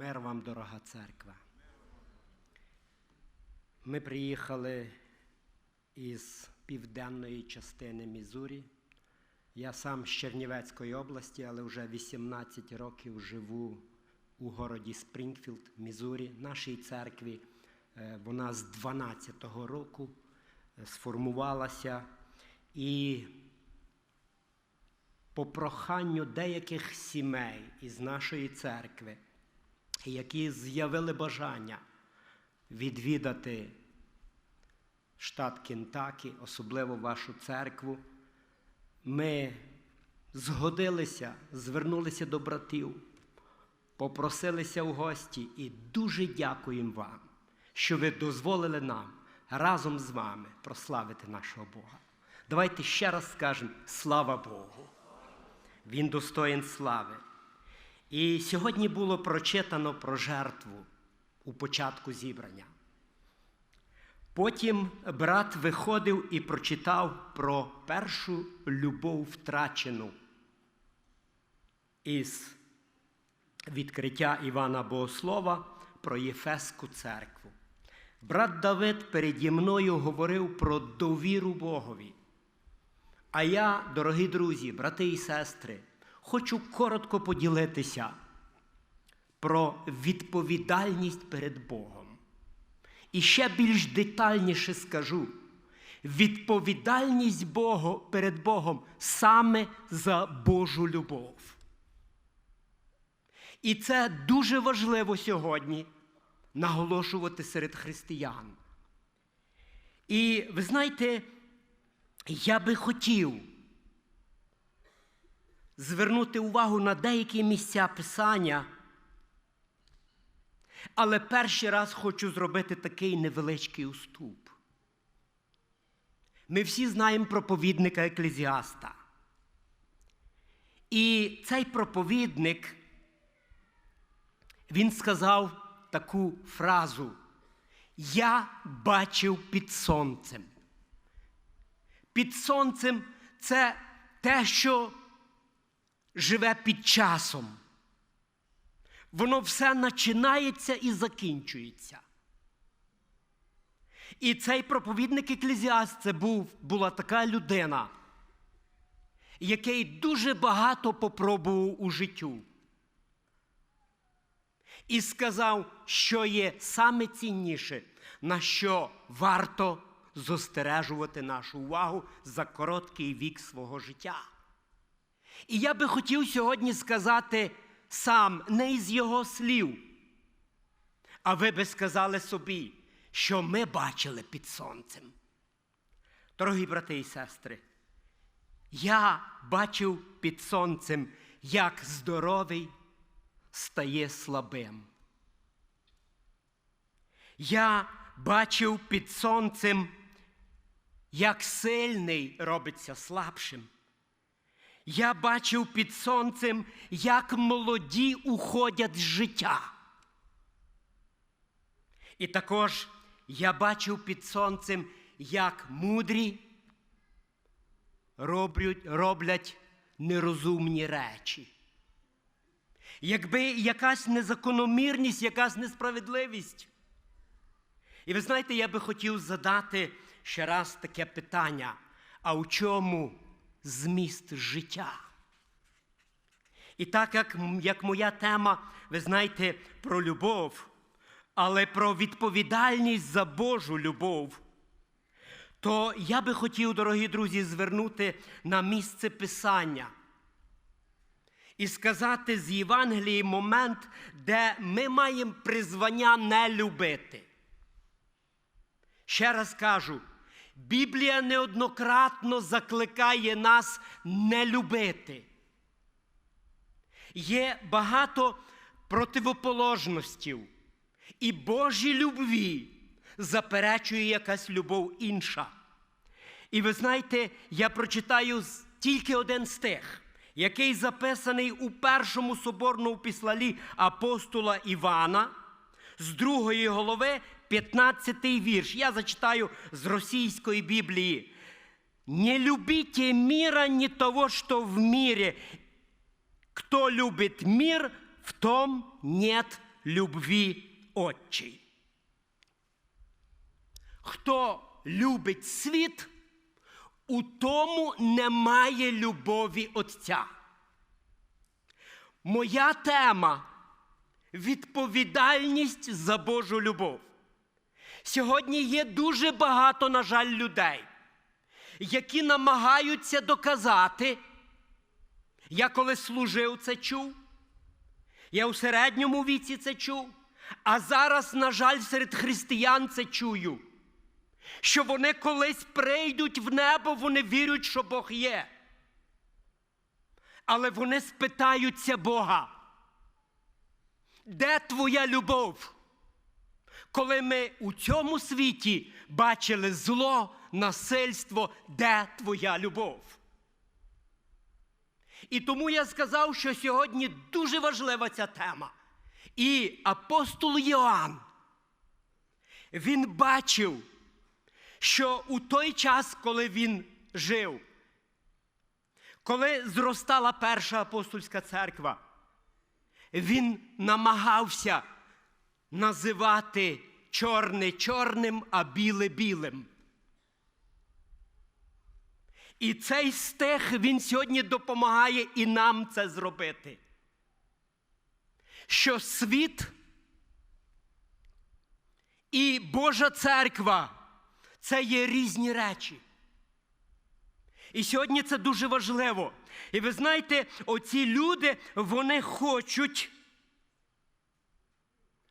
Мир вам, дорога церква. Ми приїхали із південної частини Мізурі. Я сам з Чернівецької області, але вже 18 років живу у городі Спрінгфілд, Мізурі, нашій церкві. Е, Вона з 12-го року е, сформувалася. І по проханню деяких сімей із нашої церкви, які з'явили бажання відвідати штат Кентакі, особливо вашу церкву, ми згодилися, звернулися до братів, попросилися в гості і дуже дякуємо вам, що ви дозволили нам разом з вами прославити нашого Бога. Давайте ще раз скажемо слава Богу. Він достоїн слави. І сьогодні було прочитано про жертву у початку зібрання. Потім брат виходив і прочитав про першу любов втрачену із відкриття Івана Богослова про Єфеску церкву. Брат Давид переді мною говорив про довіру Богові. А я, дорогі друзі, брати і сестри, хочу коротко поділитися про відповідальність перед Богом. І ще більш детальніше скажу: відповідальність Богу перед Богом саме за Божу любов. І це дуже важливо сьогодні наголошувати серед християн. І ви знаєте, я би хотів звернути увагу на деякі місця Писання, але перший раз хочу зробити такий невеличкий уступ. Ми всі знаємо проповідника Еклезіаста. І цей проповідник, він сказав таку фразу: Я бачив під сонцем. Під сонцем це те, що живе під часом. Воно все починається і закінчується. І цей проповідник Еклезіаст це був, була така людина, який дуже багато попробував у життю. І сказав, що є саме цінніше, на що варто зостережувати нашу увагу за короткий вік свого життя. І я би хотів сьогодні сказати сам не із його слів, а ви би сказали собі, що ми бачили під сонцем. Дорогі брати і сестри, я бачив під сонцем, як здоровий стає слабим. Я бачив під сонцем, як сильний робиться слабшим. Я бачив під сонцем, як молоді уходять з життя. І також я бачив під сонцем, як мудрі роблять, роблять нерозумні речі. Якби якась незакономірність, якась несправедливість. І ви знаєте, я би хотів задати ще раз таке питання: а у чому зміст життя? І так як, як моя тема, ви знаєте, про любов, але про відповідальність за Божу любов, то я би хотів, дорогі друзі, звернути на місце Писання і сказати з Євангелії момент, де ми маємо призвання не любити. Ще раз кажу, Біблія неоднократно закликає нас не любити. Є багато противоположностей. І Божій любві заперечує якась любов інша. І ви знаєте, я прочитаю тільки один стих, який записаний у першому соборному післалі апостола Івана з другої голови, 15 вірш. Я зачитаю з російської Біблії. Не любите мира, не того, что в мире. Кто любит мир, в том нет любві Отчій. Хто любить світ, у тому немає любові Отця. Моя тема відповідальність за Божу любов. Сьогодні є дуже багато, на жаль, людей, які намагаються доказати, я коли служив, це чув, я у середньому віці це чув, а зараз, на жаль, серед християн це чую, що вони колись прийдуть в небо, вони вірять, що Бог є. Але вони спитаються Бога, де твоя любов? Коли ми у цьому світі бачили зло, насильство, де твоя любов? І тому я сказав, що сьогодні дуже важлива ця тема. І апостол Йоанн, він бачив, що у той час, коли він жив, коли зростала перша апостольська церква, він намагався називати чорне чорним, а біле білим. І цей стих він сьогодні допомагає і нам це зробити. Що світ і Божа церква це є різні речі. І сьогодні це дуже важливо. І ви знаєте, оці люди, вони хочуть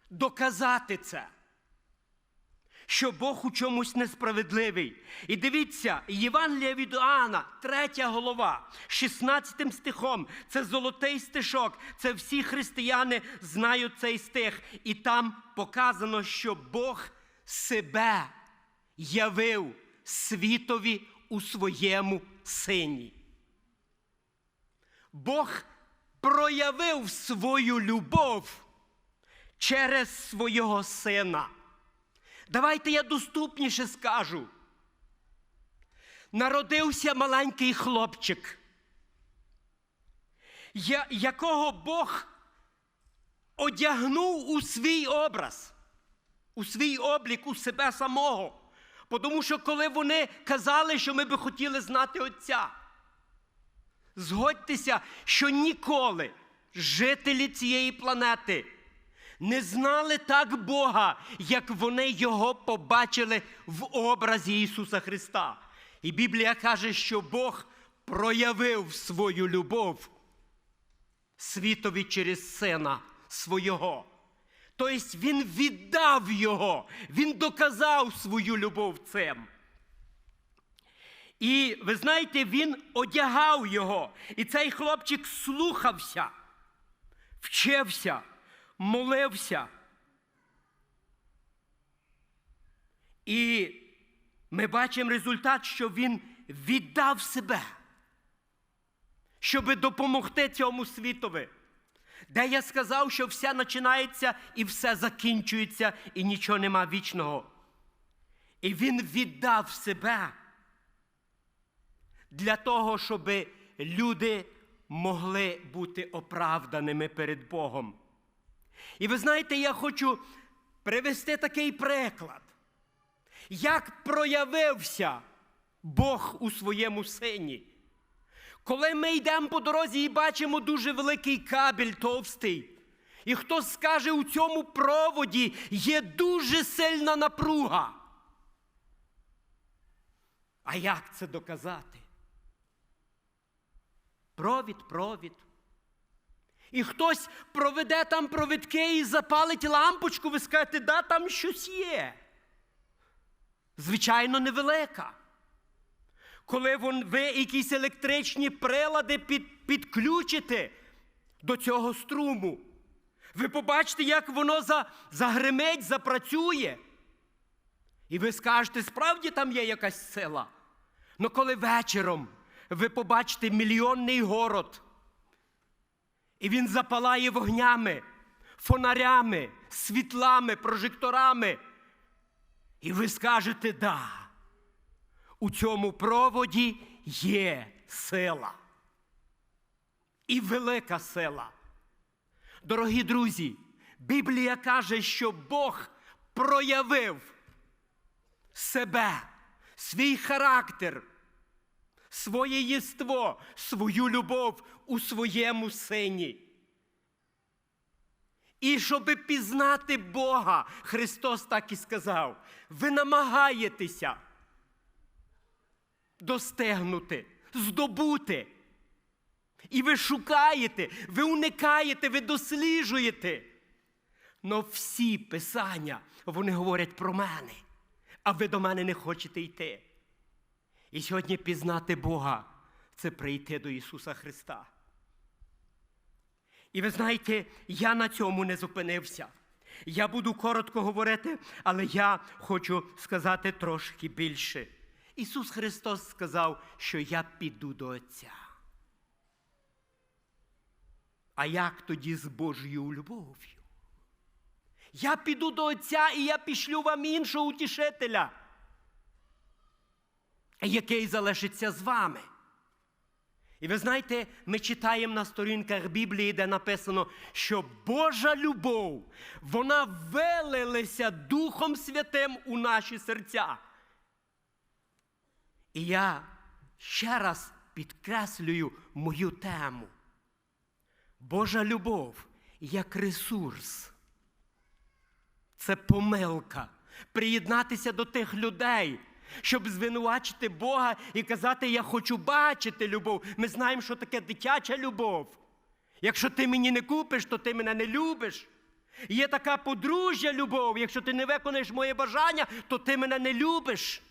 доказати це, що Бог у чомусь несправедливий. І дивіться, Євангелія від Іоанна, третя голова, 16 стихом. Це золотий стишок. Це всі християни знають цей стих. І там показано, що Бог себе явив світові у своєму сині. Бог проявив свою любов через свого сина. Давайте я доступніше скажу. Народився маленький хлопчик, якого Бог одягнув у свій образ, у свій облік, у себе самого. Тому що коли вони казали, що ми би хотіли знати Отця, згодьтеся, що ніколи жителі цієї планети не знали так Бога, як вони його побачили в образі Ісуса Христа. І Біблія каже, що Бог проявив свою любов світові через сина свого. Тобто Він віддав його, він доказав свою любов цим. І ви знаєте, він одягав його. І цей хлопчик слухався, вчився, молився. І ми бачимо результат, що він віддав себе, щоб допомогти цьому світові. Де я сказав, що все починається і все закінчується, і нічого нема вічного. І він віддав себе для того, щоб люди могли бути оправданими перед Богом. І ви знаєте, я хочу привести такий приклад, як проявився Бог у своєму сині. Коли ми йдемо по дорозі і бачимо дуже великий кабель товстий, і хтось скаже, у цьому проводі є дуже сильна напруга. А як це доказати? Провід, провід. І хтось проведе там провідки і запалить лампочку, ви скажете, да, там щось є. Звичайно, невелика. Коли ви якісь електричні прилади під, підключите до цього струму, ви побачите, як воно за, загримить, запрацює. І ви скажете, справді там є якась сила. Ну коли вечором ви побачите мільйонний город, і він запалає вогнями, фонарями, світлами, прожекторами. І ви скажете, да, у цьому проводі є сила. І велика сила. Дорогі друзі, Біблія каже, що Бог проявив себе, свій характер, своє єство, свою любов у своєму сині. І щоби пізнати Бога, Христос так і сказав, ви намагаєтеся достигнути, здобути. І ви шукаєте, ви уникаєте, ви досліджуєте. Но всі писання, вони говорять про мене, а ви до мене не хочете йти. І сьогодні пізнати Бога це прийти до Ісуса Христа. І ви знаєте, я на цьому не зупинився. Я буду коротко говорити, але я хочу сказати трошки більше. Ісус Христос сказав, що я піду до Отця. А як тоді з Божою любов'ю? Я піду до Отця і я пішлю вам іншого утішителя, який залишиться з вами. І ви знаєте, ми читаємо на сторінках Біблії, де написано, що Божа любов, вона вилилася Духом Святим у наші серця. І я ще раз підкреслюю мою тему. Божа любов як ресурс. Це помилка. Приєднатися до тих людей, щоб звинувачити Бога і казати, я хочу бачити любов. Ми знаємо, що таке дитяча любов. Якщо ти мені не купиш, то ти мене не любиш. Є така подружжя любов. Якщо ти не виконаєш моє бажання, то ти мене не любиш.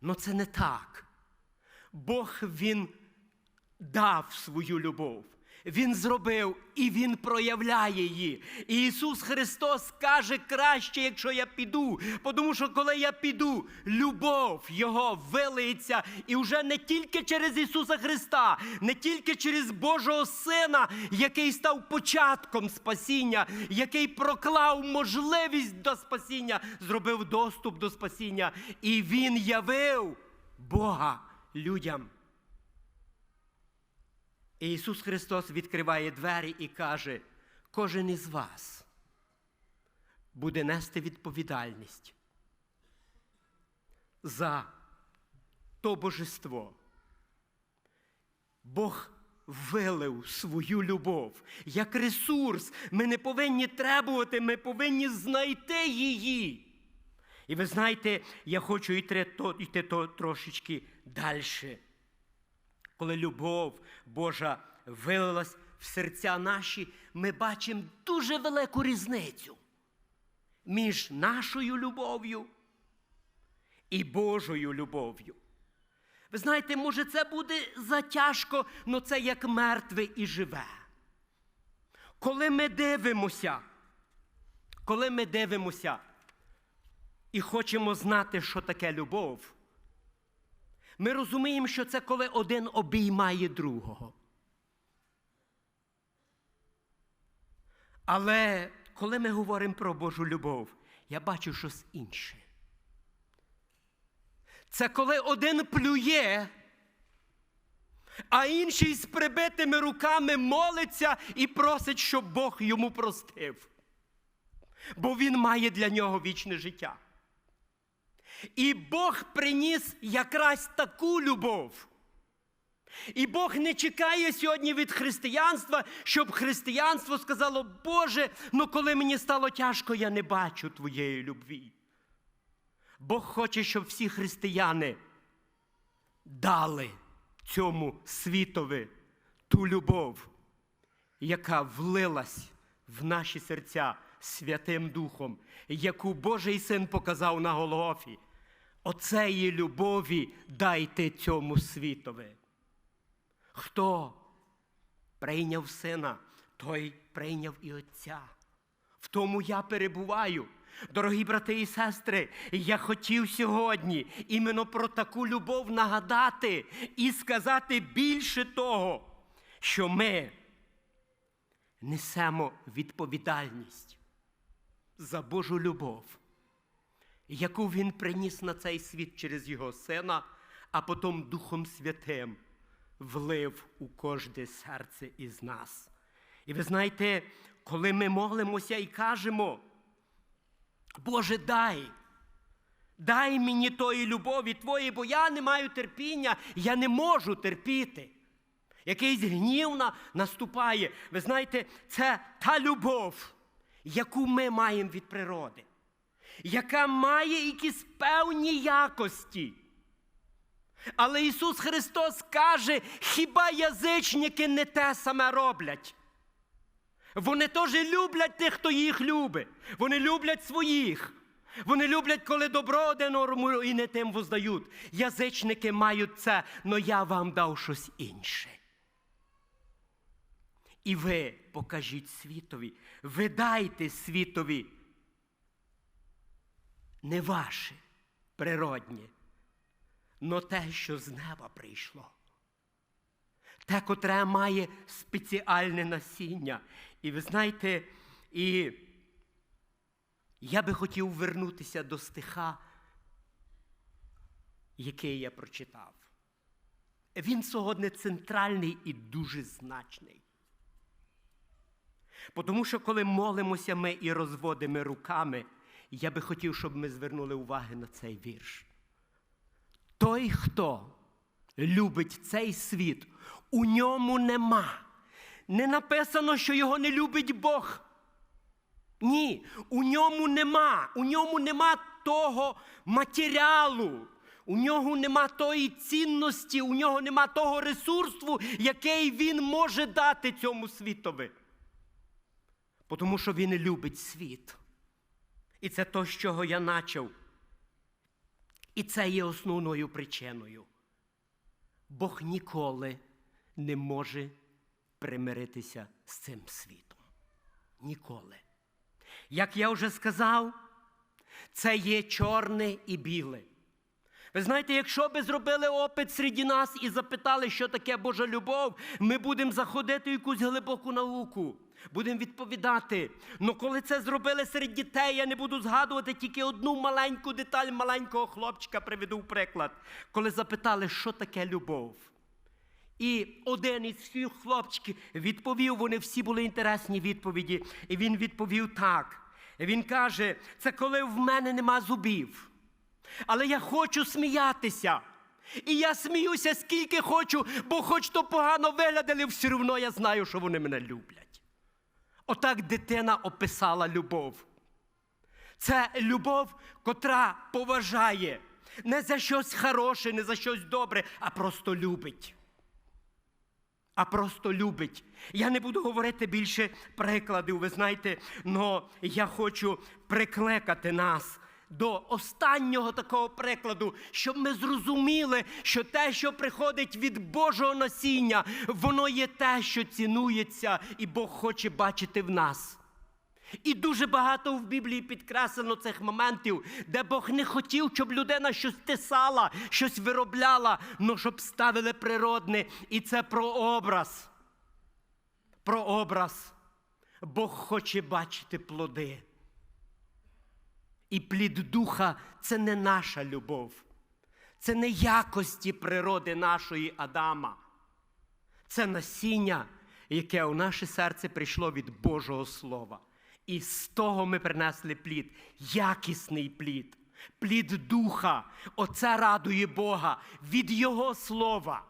Ну це не так. Бог Він дав свою любов. Він зробив і Він проявляє її. І Ісус Христос каже краще, якщо я піду. Тому що коли я піду, любов Його вилиється. І вже не тільки через Ісуса Христа, не тільки через Божого Сина, який став початком спасіння, який проклав можливість до спасіння, зробив доступ до спасіння. І Він явив Бога людям. І Ісус Христос відкриває двері і каже, кожен із вас буде нести відповідальність за то божество. Бог вилив свою любов як ресурс. Ми не повинні требувати, ми повинні знайти її. І ви знаєте, я хочу йти йти трошечки далі коли любов Божа вилилась в серця наші, ми бачимо дуже велику різницю між нашою любов'ю і Божою любов'ю. Ви знаєте, може, це буде затяжко, але це як мертве і живе. Коли ми дивимося, коли ми дивимося і хочемо знати, що таке любов. Ми розуміємо, що це коли один обіймає другого. Але коли ми говоримо про Божу любов, я бачу щось інше. Це коли один плює, а інший з прибитими руками молиться і просить, щоб Бог йому простив. Бо він має для нього вічне життя. І Бог приніс якраз таку любов. І Бог не чекає сьогодні від християнства, щоб християнство сказало, Боже, ну коли мені стало тяжко, я не бачу твоєї любві. Бог хоче, щоб всі християни дали цьому світові ту любов, яка влилась в наші серця Святим Духом, яку Божий син показав на Голгофі. Оцеї любові дайте цьому світові. Хто прийняв сина, той прийняв і Отця. В тому я перебуваю. Дорогі брати і сестри, я хотів сьогодні іменно про таку любов нагадати і сказати більше того, що ми несемо відповідальність за Божу любов яку Він приніс на цей світ через Його Сина, а потім Духом Святим влив у кожне серце із нас. І ви знаєте, коли ми молимося і кажемо, Боже, дай, дай мені тої любові Твої, бо я не маю терпіння, я не можу терпіти. Якийсь гнів на- наступає. Ви знаєте, це та любов, яку ми маємо від природи, яка має якісь певні якості. Але Ісус Христос каже, хіба язичники не те саме роблять? Вони теж люблять тих, хто їх любить. Вони люблять своїх. Вони люблять, коли добро один і не тим воздають. Язичники мають це, але я вам дав щось інше. І ви покажіть світові, ви дайте світові не ваше природнє, но те, що з неба прийшло. Те, котре має спеціальне насіння. І ви знаєте, і я би хотів вернутися до стиха, який я прочитав. Він сьогодні центральний і дуже значний. Тому що коли молимося ми і розводимо руками, я би хотів, щоб ми звернули увагу на цей вірш. Той, хто любить цей світ, у ньому нема. Не написано, що його не любить Бог. Ні, у ньому нема. У ньому нема того матеріалу. У нього нема тої цінності, у нього нема того ресурсу, який він може дати цьому світові. Тому що він любить світ. І це то, з чого я почав. І це є основною причиною. Бог ніколи не може примиритися з цим світом. Ніколи. Як я вже сказав, це є чорне і біле. Ви знаєте, якщо би зробили опит серед нас і запитали, що таке Божа любов, ми будемо заходити в якусь глибоку науку. Будемо відповідати. Ну коли це зробили серед дітей, я не буду згадувати тільки одну маленьку деталь маленького хлопчика, приведу в приклад, коли запитали, що таке любов. І один із всіх хлопчиків відповів, вони всі були інтересні відповіді. І він відповів так. Він каже: це коли в мене нема зубів. Але я хочу сміятися. І я сміюся скільки хочу, бо хоч то погано виглядали, все одно я знаю, що вони мене люблять. Отак дитина описала любов. Це любов, котра поважає не за щось хороше, не за щось добре, а просто любить. А просто любить. Я не буду говорити більше прикладів, ви знаєте, але я хочу прикликати нас до останнього такого прикладу, щоб ми зрозуміли, що те, що приходить від Божого насіння, воно є те, що цінується, і Бог хоче бачити в нас. І дуже багато в Біблії підкреслено цих моментів, де Бог не хотів, щоб людина щось тисала, щось виробляла, але щоб ставили природне. І це про образ. Про образ. Бог хоче бачити плоди. І плід духа це не наша любов, це не якості природи нашої Адама. Це насіння, яке у наше серце прийшло від Божого Слова. І з того ми принесли плід, якісний плід, плід духа. Оце радує Бога від Його слова.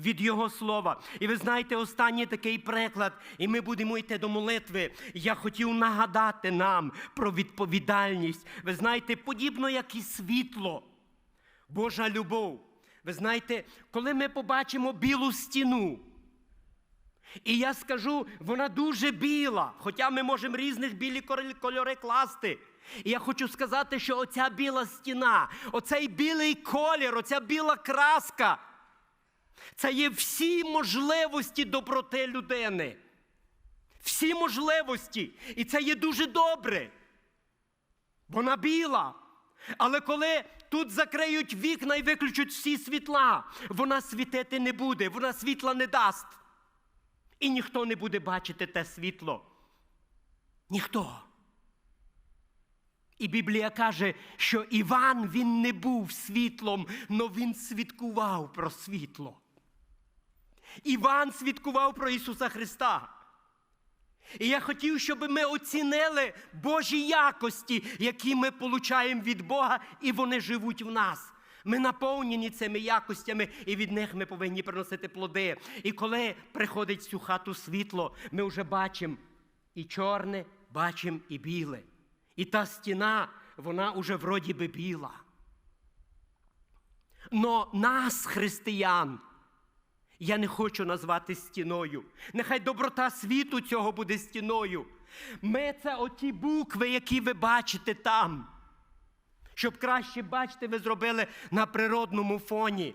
Від Його слова. І ви знаєте, останній такий приклад, і ми будемо йти до молитви. Я хотів нагадати нам про відповідальність. Ви знаєте, подібно як і світло, Божа любов. Ви знаєте, коли ми побачимо білу стіну, і я скажу, вона дуже біла, хоча ми можемо різних білі кольори класти. І я хочу сказати, що оця біла стіна, оцей білий колір, оця біла краска, це є всі можливості доброти людини. Всі можливості. І це є дуже добре. Вона біла. Але коли тут закриють вікна і виключать всі світла, вона світити не буде, вона світла не дасть. І ніхто не буде бачити те світло. Ніхто. І Біблія каже, що Іван він не був світлом, але він свідкував про світло. Іван свідкував про Ісуса Христа. І я хотів, щоб ми оцінили Божі якості, які ми получаємо від Бога, і вони живуть в нас. Ми наповнені цими якостями, і від них ми повинні приносити плоди. І коли приходить в цю хату світло, ми вже бачимо і чорне, бачимо і біле. І та стіна, вона уже вроді би біла. Но нас, християн, я не хочу назвати стіною. Нехай доброта світу цього буде стіною. Ми це оті букви, які ви бачите там. Щоб краще бачити, ви зробили на природному фоні.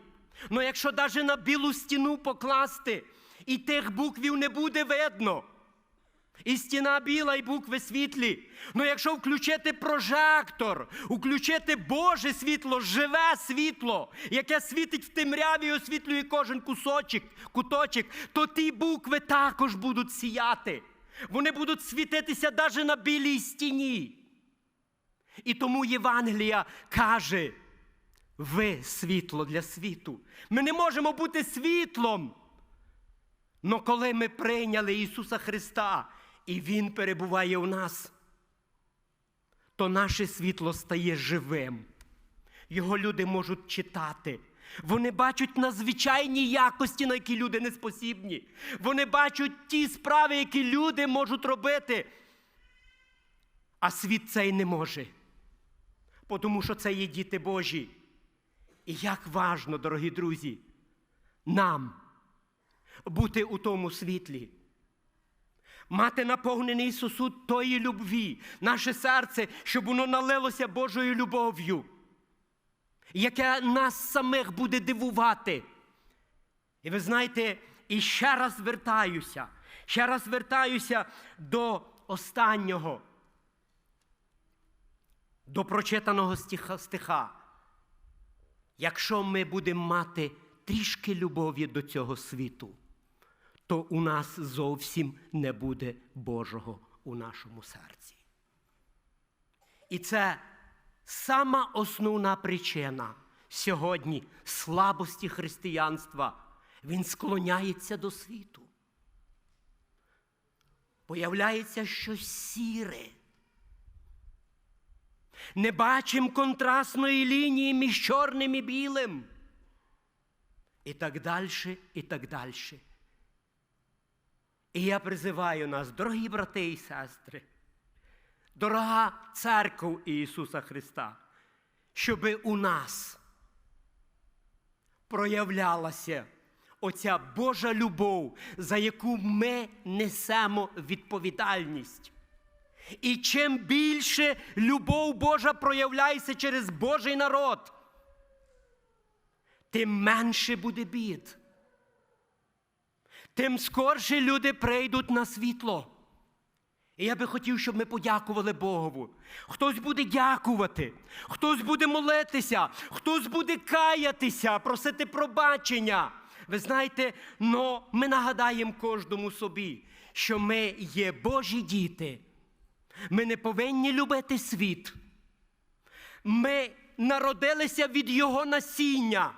Ну якщо навіть на білу стіну покласти, і тих буквів не буде видно. І стіна біла, і букви світлі. Ну якщо включити прожектор, включити Боже світло, живе світло, яке світить в темряві і освітлює кожен кусочок, куточок, то ті букви також будуть сіяти. Вони будуть світитися навіть на білій стіні. І тому Євангелія каже: ви світло для світу. Ми не можемо бути світлом. Но коли ми прийняли Ісуса Христа, і Він перебуває у нас, то наше світло стає живим. Його люди можуть читати. Вони бачать надзвичайні якості, на які люди не спосібні. Вони бачать ті справи, які люди можуть робити. А світ цей не може. Тому що це є діти Божі. І як важно, дорогі друзі, нам бути у тому світлі, мати наповнений сосуд тої любві, наше серце, щоб воно налилося Божою любов'ю, яке нас самих буде дивувати. І ви знаєте, і ще раз вертаюся, ще раз вертаюся до останнього, до прочитаного стиха. Якщо ми будемо мати трішки любові до цього світу, то у нас зовсім не буде Божого у нашому серці. І це сама основна причина сьогодні слабості християнства. Він склоняється до світу. Появляється щось сіре. Не бачимо контрастної лінії між чорним і білим. І так далі, і так далі. І я призиваю нас, дорогі брати і сестри, дорога церква Ісуса Христа, щоби у нас проявлялася оця Божа любов, за яку ми несемо відповідальність. І чим більше любов Божа проявляється через Божий народ, тим менше буде бід. Тим скорше люди прийдуть на світло. І я би хотів, щоб ми подякували Богову. Хтось буде дякувати, хтось буде молитися, хтось буде каятися, просити пробачення. Ви знаєте, но ми нагадаємо кожному собі, що ми є Божі діти. Ми не повинні любити світ. Ми народилися від Його насіння,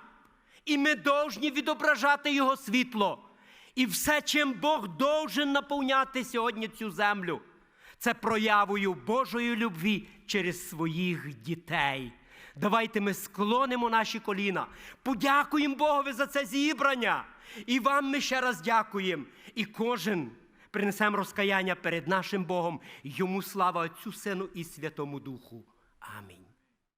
і ми повинні відображати Його світло. І все, чим Бог должен наповняти сьогодні цю землю, це проявою Божої любві через своїх дітей. Давайте ми склонимо наші коліна, подякуємо Богові за це зібрання. І вам ми ще раз дякуємо. І кожен принесемо розкаяння перед нашим Богом. Йому слава Отцю Сину і Святому Духу. Амінь.